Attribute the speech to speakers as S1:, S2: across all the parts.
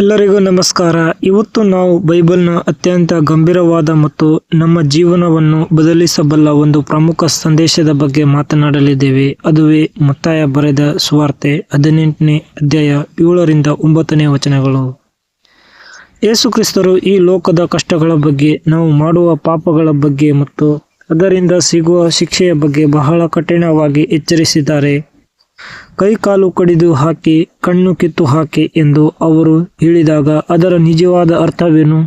S1: ಎಲ್ಲರಿಗೂ ನಮಸ್ಕಾರ. ಇವತ್ತು ನಾವು ಬೈಬಲ್ನ ಅತ್ಯಂತ ಗಂಭೀರವಾದ ಮತ್ತು ನಮ್ಮ ಜೀವನವನ್ನು ಬದಲಿಸಬಲ್ಲ ಒಂದು ಪ್ರಮುಖ ಸಂದೇಶದ ಬಗ್ಗೆ ಮಾತನಾಡಲಿದ್ದೇವೆ. ಅದುವೇ ಮತ್ತಾಯ ಬರೆದ ಸುವಾರ್ತೆ ಹದಿನೆಂಟನೇ ಅಧ್ಯಾಯ ಏಳರಿಂದ ಒಂಬತ್ತನೇ ವಚನಗಳು. ಯೇಸು ಕ್ರಿಸ್ತರು ಈ ಲೋಕದ ಕಷ್ಟಗಳ ಬಗ್ಗೆ, ನಾವು ಮಾಡುವ ಪಾಪಗಳ ಬಗ್ಗೆ ಮತ್ತು ಅದರಿಂದ ಸಿಗುವ ಶಿಕ್ಷೆಯ ಬಗ್ಗೆ ಬಹಳ ಕಠಿಣವಾಗಿ ಎಚ್ಚರಿಸಿದ್ದಾರೆ. ಕೈಕಾಲು ಕಡಿದು ಹಾಕಿ, ಕಣ್ಣು ಕಿತ್ತು ಹಾಕಿ ಎಂದು ಅವರು ಹೇಳಿದಾಗ ಅದರ ನಿಜವಾದ ಅರ್ಥವೇನು?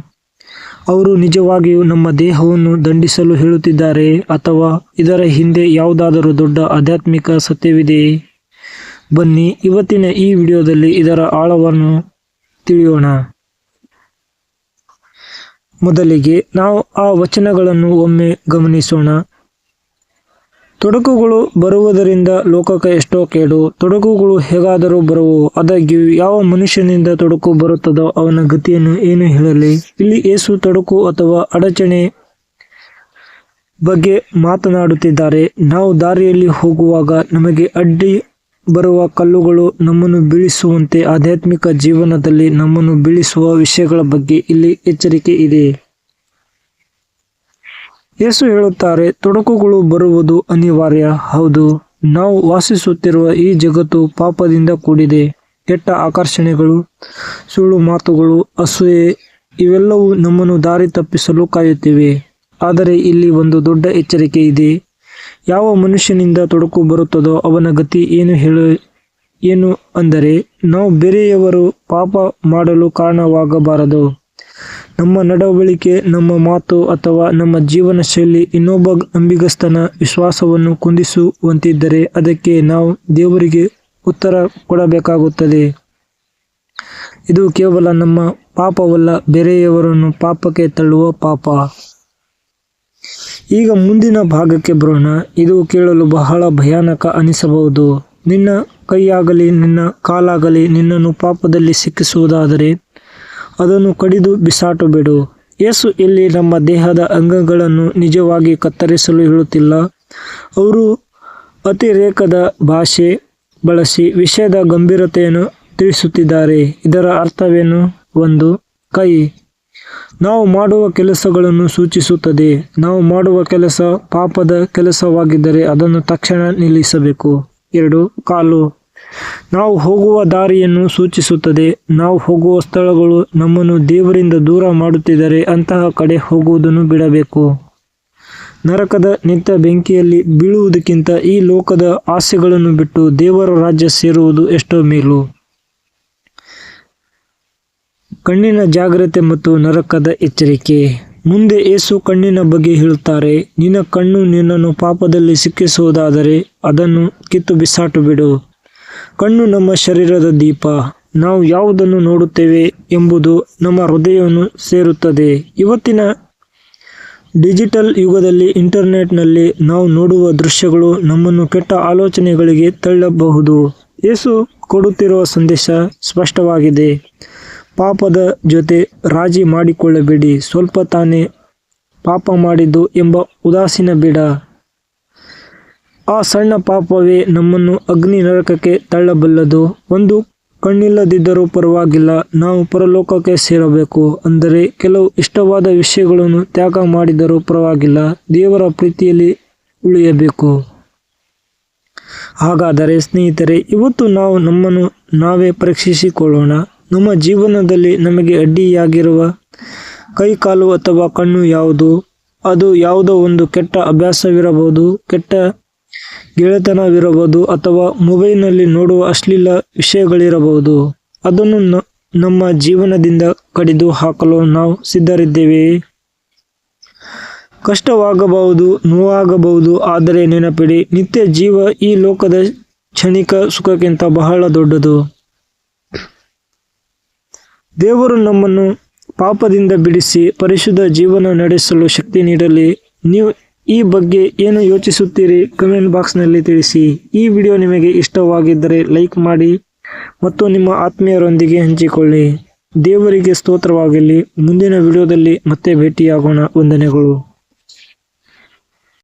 S1: ಅವರು ನಿಜವಾಗಿಯೂ ನಮ್ಮ ದೇಹವನ್ನು ದಂಡಿಸಲು ಹೇಳುತ್ತಿದ್ದಾರೆ ಅಥವಾ ಇದರ ಹಿಂದೆ ಯಾವುದಾದರೂ ದೊಡ್ಡ ಆಧ್ಯಾತ್ಮಿಕ ಸತ್ಯವಿದೆಯೇ? ಬನ್ನಿ, ಇವತ್ತಿನ ಈ ವಿಡಿಯೋದಲ್ಲಿ ಇದರ ಆಳವನ್ನು ತಿಳಿಯೋಣ. ಮೊದಲಿಗೆ ನಾವು ಆ ವಚನಗಳನ್ನು ಒಮ್ಮೆ ಗಮನಿಸೋಣ. ತೊಡಕುಗಳು ಬರುವುದರಿಂದ ಲೋಕಕ್ಕೆ ಎಷ್ಟೋ ಕೇಡು. ತೊಡಕುಗಳು ಹೇಗಾದರೂ ಬರುವು ಆದಾಗ್ಯೂ, ಯಾವ ಮನುಷ್ಯನಿಂದ ತೊಡಕು ಬರುತ್ತದೋ ಅವನ ಗತಿಯನ್ನು ಏನು ಹೇಳಲಿ? ಇಲ್ಲಿ ಏಸು ತೊಡಕು ಅಥವಾ ಅಡಚಣೆ ಬಗ್ಗೆ ಮಾತನಾಡುತ್ತಿದ್ದಾರೆ. ನಾವು ದಾರಿಯಲ್ಲಿ ಹೋಗುವಾಗ ನಮಗೆ ಅಡ್ಡಿ ಬರುವ ಕಲ್ಲುಗಳು ನಮ್ಮನ್ನು ಬೀಳಿಸುವಂತೆ ಆಧ್ಯಾತ್ಮಿಕ ಜೀವನದಲ್ಲಿ ನಮ್ಮನ್ನು ಬೀಳಿಸುವ ವಿಷಯಗಳ ಬಗ್ಗೆ ಇಲ್ಲಿ ಎಚ್ಚರಿಕೆ ಇದೆ. ಯೇಸು ಹೇಳುತ್ತಾರೆ, ತೊಡಕುಗಳು ಬರುವುದು ಅನಿವಾರ್ಯ. ಹೌದು, ನಾವು ವಾಸಿಸುತ್ತಿರುವ ಈ ಜಗತ್ತು ಪಾಪದಿಂದ ಕೂಡಿದೆ. ಕೆಟ್ಟ ಆಕರ್ಷಣೆಗಳು, ಸುಳ್ಳು ಮಾತುಗಳು, ಅಸೂಯೆ, ಇವೆಲ್ಲವೂ ನಮ್ಮನ್ನು ದಾರಿ ತಪ್ಪಿಸಲು ಕಾಯುತ್ತಿವೆ. ಆದರೆ ಇಲ್ಲಿ ಒಂದು ದೊಡ್ಡ ಎಚ್ಚರಿಕೆ ಇದೆ. ಯಾವ ಮನುಷ್ಯನಿಂದ ತೊಡಕು ಬರುತ್ತದೋ ಅವನ ಗತಿ ಏನು ಹೇಳು, ಏನು ಅಂದರೆ, ನಾವು ಬೇರೆಯವರು ಪಾಪ ಮಾಡಲು ಕಾರಣವಾಗಬಾರದು. ನಮ್ಮ ನಡವಳಿಕೆ, ನಮ್ಮ ಮಾತು ಅಥವಾ ನಮ್ಮ ಜೀವನ ಶೈಲಿ ಇನ್ನೊಬ್ಬ ನಂಬಿಗಸ್ತನ ವಿಶ್ವಾಸವನ್ನು ಕುಂದಿಸುವಂತಿದ್ದರೆ ಅದಕ್ಕೆ ನಾವು ದೇವರಿಗೆ ಉತ್ತರ ಕೊಡಬೇಕಾಗುತ್ತದೆ. ಇದು ಕೇವಲ ನಮ್ಮ ಪಾಪವಲ್ಲ, ಬೇರೆಯವರನ್ನು ಪಾಪಕ್ಕೆ ತಳ್ಳುವ ಪಾಪ. ಈಗ ಮುಂದಿನ ಭಾಗಕ್ಕೆ ಬರೋಣ. ಇದು ಕೇಳಲು ಬಹಳ ಭಯಾನಕ ಅನಿಸಬಹುದು. ನಿನ್ನ ಕೈಯಾಗಲಿ, ನಿನ್ನ ಕಾಲಾಗಲಿ ನಿನ್ನನ್ನು ಪಾಪದಲ್ಲಿ ಸಿಕ್ಕಿಸುವುದಾದರೆ ಅದನ್ನು ಕಡಿದು ಬಿಸಾಟು ಬಿಡು. ಯೇಸು ಇಲ್ಲಿ ನಮ್ಮ ದೇಹದ ಅಂಗಗಳನ್ನು ನಿಜವಾಗಿ ಕತ್ತರಿಸಲು ಹೇಳುತ್ತಿಲ್ಲ. ಅವರು ಅತಿರೇಕದ ಭಾಷೆ ಬಳಸಿ ವಿಷಯದ ಗಂಭೀರತೆಯನ್ನು ತಿಳಿಸುತ್ತಿದ್ದಾರೆ. ಇದರ ಅರ್ಥವೇನು? ಒಂದು, ಕೈ. ನಾವು ಮಾಡುವ ಕೆಲಸಗಳನ್ನು ಸೂಚಿಸುತ್ತದೆ. ನಾವು ಮಾಡುವ ಕೆಲಸ ಪಾಪದ ಕೆಲಸವಾಗಿದ್ದರೆ ಅದನ್ನು ತಕ್ಷಣ ನಿಲ್ಲಿಸಬೇಕು. ಎರಡು, ಕಾಲು. ನಾವು ಹೋಗುವ ದಾರಿಯನ್ನು ಸೂಚಿಸುತ್ತದೆ. ನಾವು ಹೋಗುವ ಸ್ಥಳಗಳು ನಮ್ಮನ್ನು ದೇವರಿಂದ ದೂರ ಮಾಡುತ್ತಿದ್ದರೆ ಅಂತಹ ಕಡೆ ಹೋಗುವುದನ್ನು ಬಿಡಬೇಕು. ನರಕದ ನಿತ್ಯ ಬೆಂಕಿಯಲ್ಲಿ ಬೀಳುವುದಕ್ಕಿಂತ ಈ ಲೋಕದ ಆಸೆಗಳನ್ನು ಬಿಟ್ಟು ದೇವರ ರಾಜ್ಯ ಸೇರುವುದು ಎಷ್ಟೋ ಮೇಲು. ಕಣ್ಣಿನ ಜಾಗ್ರತೆ ಮತ್ತು ನರಕದ ಎಚ್ಚರಿಕೆ. ಮುಂದೆ ಏಸು ಕಣ್ಣಿನ ಬಗ್ಗೆ ಹೇಳುತ್ತಾರೆ, ನಿನ್ನ ಕಣ್ಣು ನಿನ್ನನ್ನು ಪಾಪದಲ್ಲಿ ಸಿಕ್ಕಿಸುವುದಾದರೆ ಅದನ್ನು ಕಿತ್ತು ಬಿಸಾಟು ಬಿಡು. ಕಣ್ಣು ನಮ್ಮ ಶರೀರದ ದೀಪ. ನಾವು ಯಾವುದನ್ನು ನೋಡುತ್ತೇವೆ ಎಂಬುದು ನಮ್ಮ ಹೃದಯವನ್ನು ಸೇರುತ್ತದೆ. ಇವತ್ತಿನ ಡಿಜಿಟಲ್ ಯುಗದಲ್ಲಿ ಇಂಟರ್ನೆಟ್ನಲ್ಲಿ ನಾವು ನೋಡುವ ದೃಶ್ಯಗಳು ನಮ್ಮನ್ನು ಕೆಟ್ಟ ಆಲೋಚನೆಗಳಿಗೆ ತಳ್ಳಬಹುದು. ಯೇಸು ಕೊಡುತ್ತಿರುವ ಸಂದೇಶ ಸ್ಪಷ್ಟವಾಗಿದೆ. ಪಾಪದ ಜೊತೆ ರಾಜಿ ಮಾಡಿಕೊಳ್ಳಬೇಡಿ. ಸ್ವಲ್ಪ ತಾನೇ ಪಾಪ ಮಾಡಿದ್ದು ಎಂಬ ಉದಾಸೀನ ಬೇಡ. ಆ ಸಣ್ಣ ಪಾಪವೇ ನಮ್ಮನ್ನು ಅಗ್ನಿ ನರಕಕ್ಕೆ ತಳ್ಳಬಲ್ಲದು. ಒಂದು ಕಣ್ಣಿಲ್ಲದಿದ್ದರೂ ಪರವಾಗಿಲ್ಲ, ನಾವು ಪರಲೋಕಕ್ಕೆ ಸೇರಬೇಕು. ಅಂದರೆ ಕೆಲವು ಇಷ್ಟವಾದ ವಿಷಯಗಳನ್ನು ತ್ಯಾಗ ಮಾಡಿದರೂ ಪರವಾಗಿಲ್ಲ, ದೇವರ ಪ್ರೀತಿಯಲ್ಲಿ ಉಳಿಯಬೇಕು. ಹಾಗಾದರೆ ಸ್ನೇಹಿತರೆ, ಇವತ್ತು ನಾವು ನಮ್ಮನ್ನು ನಾವೇ ಪರೀಕ್ಷಿಸಿಕೊಳ್ಳೋಣ. ನಮ್ಮ ಜೀವನದಲ್ಲಿ ನಮಗೆ ಅಡ್ಡಿಯಾಗಿರುವ ಕೈ ಕಾಲು ಅಥವಾ ಕಣ್ಣು ಯಾವುದು? ಅದು ಯಾವುದೋ ಒಂದು ಕೆಟ್ಟ ಅಭ್ಯಾಸವಿರಬಹುದು, ಕೆಟ್ಟ ಗೆಳೆತನವಿರಬಹುದು ಅಥವಾ ಮೊಬೈಲ್ನಲ್ಲಿ ನೋಡುವ ಅಶ್ಲೀಲ ವಿಷಯಗಳಿರಬಹುದು. ಅದನ್ನು ನಮ್ಮ ಜೀವನದಿಂದ ಕಡಿದು ಹಾಕಲು ನಾವು ಸಿದ್ಧರಿದ್ದೇವೆ. ಕಷ್ಟವಾಗಬಹುದು, ನೋವಾಗಬಹುದು, ಆದರೆ ನೆನಪಿಡಿ, ನಿತ್ಯ ಜೀವ ಈ ಲೋಕದ ಕ್ಷಣಿಕ ಸುಖಕ್ಕಿಂತ ಬಹಳ ದೊಡ್ಡದು. ದೇವರು ನಮ್ಮನ್ನು ಪಾಪದಿಂದ ಬಿಡಿಸಿ ಪರಿಶುದ್ಧ ಜೀವನ ನಡೆಸಲು ಶಕ್ತಿ ನೀಡಲಿ. ನೀವು ಈ ಬಗ್ಗೆ ಏನು ಯೋಚಿಸುತ್ತೀರಿ ಕಮೆಂಟ್ ಬಾಕ್ಸ್ನಲ್ಲಿ ತಿಳಿಸಿ. ಈ ವಿಡಿಯೋ ನಿಮಗೆ ಇಷ್ಟವಾಗಿದ್ದರೆ ಲೈಕ್ ಮಾಡಿ ಮತ್ತು ನಿಮ್ಮ ಆತ್ಮೀಯರೊಂದಿಗೆ ಹಂಚಿಕೊಳ್ಳಿ. ದೇವರಿಗೆ ಸ್ತೋತ್ರವಾಗಲಿ. ಮುಂದಿನ ವಿಡಿಯೋದಲ್ಲಿ ಮತ್ತೆ ಭೇಟಿಯಾಗೋಣ. ವಂದನೆಗಳು.